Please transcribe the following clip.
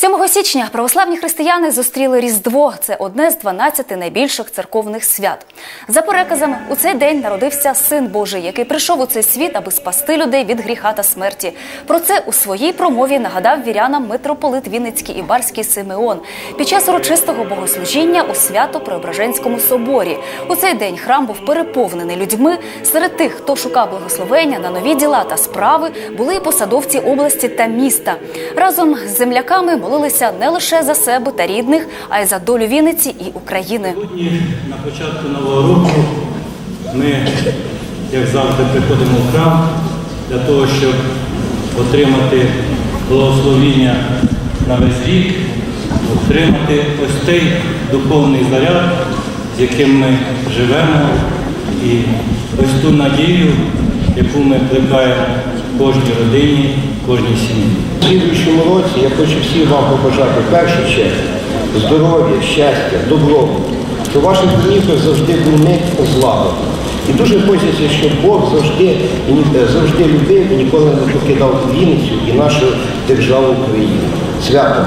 7 січня православні християни зустріли Різдво. Це одне з 12 найбільших церковних свят. За переказами, у цей день народився Син Божий, який прийшов у цей світ, аби спасти людей від гріха та смерті. Про це у своїй промові нагадав вірянам митрополит Вінницький і Барський Симеон під час урочистого богослужіння у свято Преображенському соборі. У цей день храм був переповнений людьми. Серед тих, хто шукав благословення на нові діла та справи, були і посадовці області та міста. Разом з земляками молилися не лише за себе та рідних, а й за долю Вінниці і України. Сьогодні на початку нового року ми, як завжди, приходимо в храм для того, щоб отримати благословіння на весь рік, отримати ось цей духовний заряд, з яким ми живемо, і ось ту надію, яку ми плекаємо кожній родині, кожній сім'ї. У слідуючому році я хочу всім вам побажати в першу чергу здоров'я, щастя, добробуту, щоб ваших домівках завжди був мир та. І дуже хочеться, щоб Бог завжди, завжди любив і ніколи не покидав Вінницю і нашу державу Україну. Свято!